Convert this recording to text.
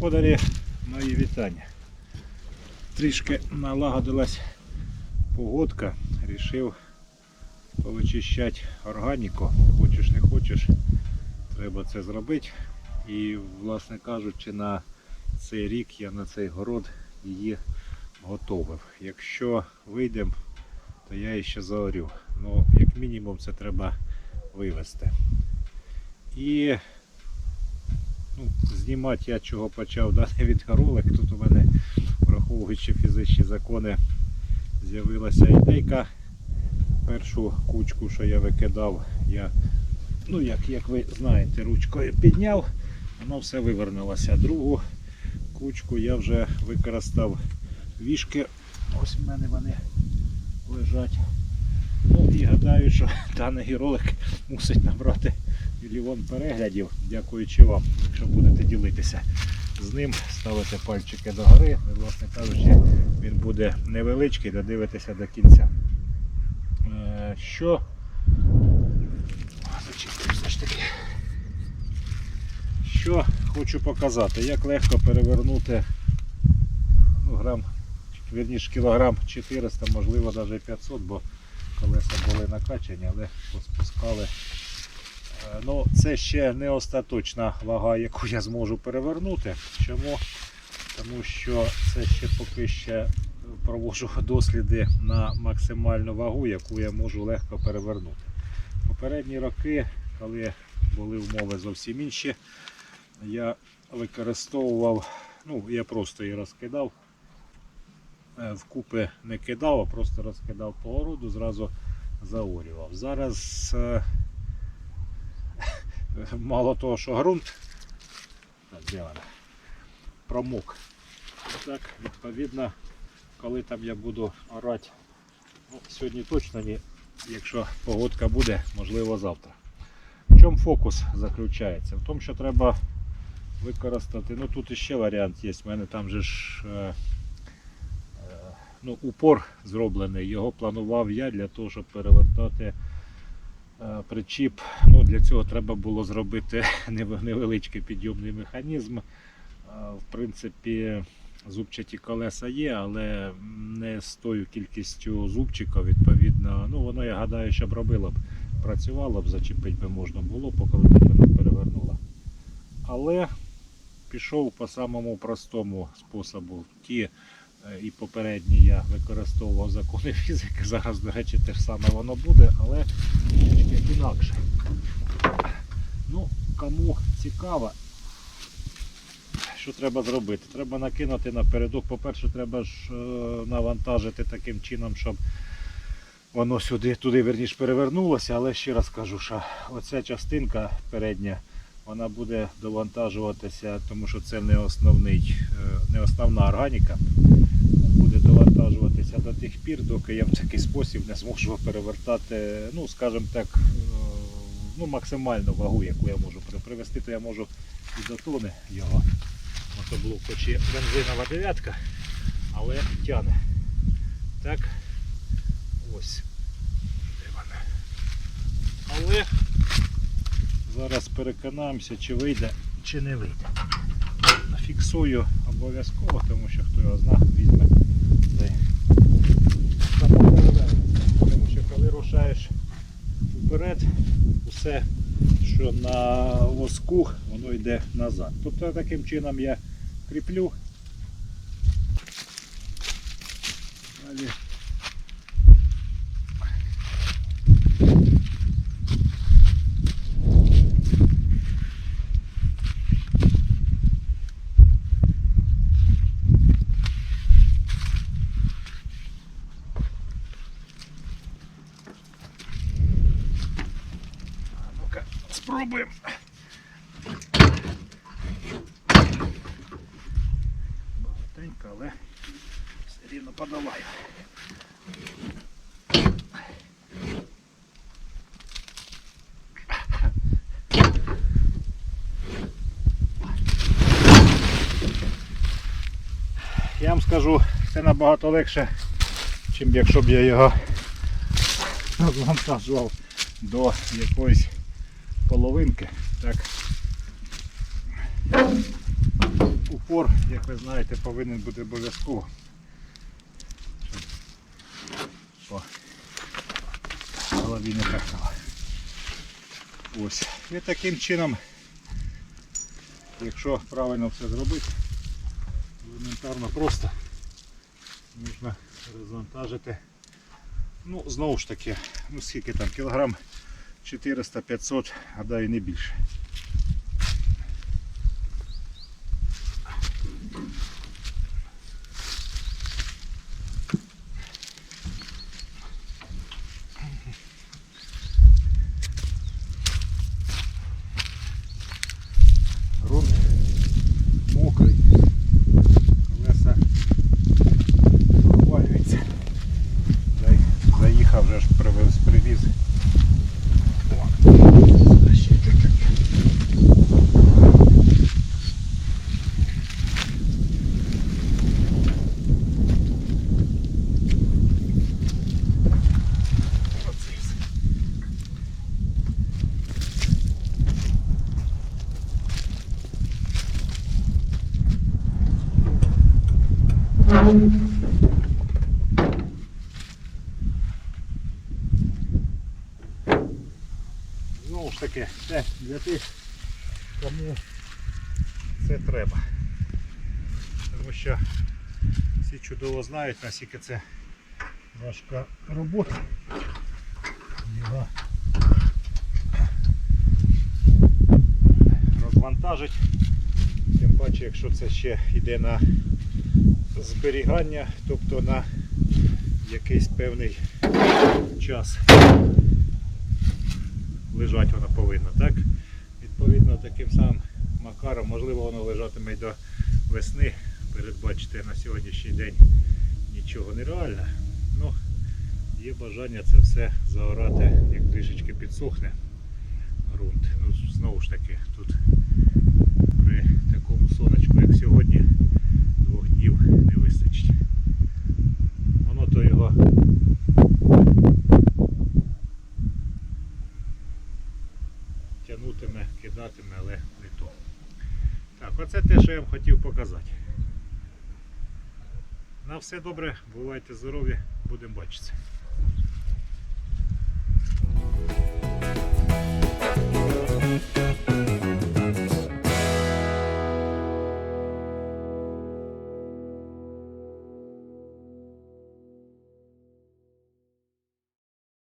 Господарі, мої вітання. Трішки налагодилась погодка, рішив повичищати органіку. Хочеш не хочеш, треба це зробити. І, власне кажучи, на цей рік я на цей город її готовив. Якщо вийдемо, то я її ще заорю. Ну, як мінімум, це треба вивезти. І ну, знімати я чого почав дати відеоролик. Тут у мене, враховуючи фізичні закони, з'явилася ідейка. Першу кучку, що я викидав, я, ну як, як ви знаєте, ручкою підняв, воно все вивернулося. Другу кучку я вже використав вішки. Ось в мене вони лежать. Ну і гадаю, що даний ролик мусить набрати мільйон переглядів, дякуючи вам, якщо будете ділитися з ним, ставити пальчики догори. І, власне кажучи, він буде невеличкий, додивитися до кінця. Е, Що? Зачистив все ж таки. Що хочу показати, як легко перевернути ну, грам, вірніше кілограм 400, можливо навіть 500, бо колеса були накачані, але поспускали. Е, Ну, це ще не остаточна вага, яку я зможу перевернути. Чому? Тому що це ще поки ще проводжу досліди на максимальну вагу, яку я можу легко перевернути. Попередні роки, коли були умови зовсім інші, я використовував, ну я просто її розкидав, Е, вкупи не кидав, а просто розкидав по городу, зразу заорював. Зараз е, мало того, що ґрунт промок. Так, відповідно, коли там я буду орати, ну, сьогодні точно ні, якщо погодка буде, можливо завтра. В чому фокус заключається? В тому, що треба використати, ну тут іще варіант є, в мене там же ж е, е, ну, упор зроблений, його планував я для того, щоб перевертати причіп. Ну, для цього треба було зробити невеличкий підйомний механізм. Е, В принципі, зубчаті колеса є, але не з тою кількістю зубчиків, відповідно, ну воно, я гадаю, щоб робило б, працювало б, зачепити би можна було, поки воно перевернуло. Але пішов по самому простому способу. Ті е, і попередні я використовував закони фізики. Зараз, до речі, те ж саме воно буде, але інакше. Ну, кому цікаво, що треба зробити? Треба накинути напередок. По-перше, треба ж е, навантажити таким чином, щоб воно сюди, туди верніше перевернулося, але ще раз кажу, що оця частинка передня, вона буде довантажуватися, тому що це не основний, е, не основна органіка. Буде довантажуватися до тих пір, доки я в такий спосіб не зможу перевертати, ну, скажімо так, е, ну, максимальну вагу, яку я можу при- привести, то я можу і до тони його. Мотоблок хоч і бензинова дев'ятка, але тяне. Так. Ось. Але зараз переконаємося, чи вийде, чи не вийде. Фіксую обов'язково, тому що хто його зна, візьме цей замок. Тому що коли рушаєш вперед, усе, що на воску, воно йде назад. Тобто таким чином я кріплю. Спробуємо. Багатенько, але все рівно подолаю. Я вам скажу, це набагато легше, чим якщо б я його завантажував до якоїсь половинки. Так. Ух. опор, як ви знаєте, повинен бути обов'язково. Голові не торкало. Ось. І таким чином, якщо правильно все зробити, елементарно просто можна розвантажити. Ну, знову ж таки, ну скільки там, кілограм 400-500, гадаю, не більше. Грунт мокрий, колеса провалюються. Дай, заїхав вже ж привез, привіз. О, ще чуть-чуть. Оце і все. Знову ж таки, це для тих, кому це треба. Тому що всі чудово знають, наскільки це важка робота. Його розвантажить. Тим паче, якщо це ще йде на зберігання, тобто на якийсь певний час лежать воно повинно, так? Відповідно, таким самим макаром, можливо, воно лежатиме й до весни. Передбачити на сьогоднішній день нічого нереально. Ну, є бажання це все заорати, як трішечки підсохне ґрунт. Ну, знову ж таки, тут при такому сонечку, як сьогодні, Оце те, що я вам хотів показати. На все добре, бувайте здорові, будемо бачитися.